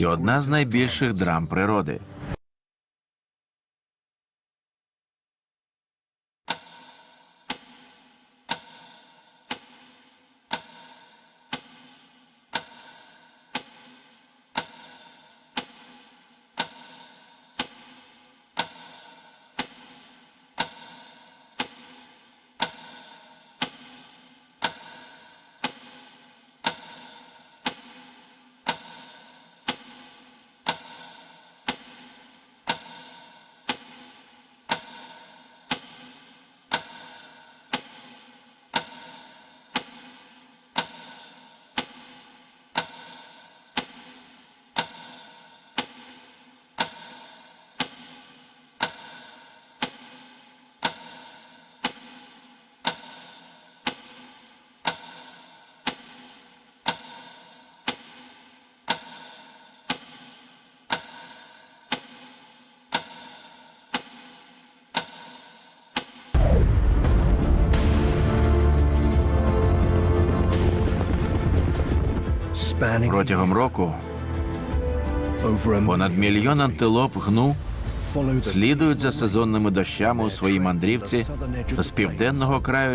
і одна з найбільших драм природи. Протягом року понад мільйон антилоп гну слідують за сезонними дощами у своїй мандрівці з південного краю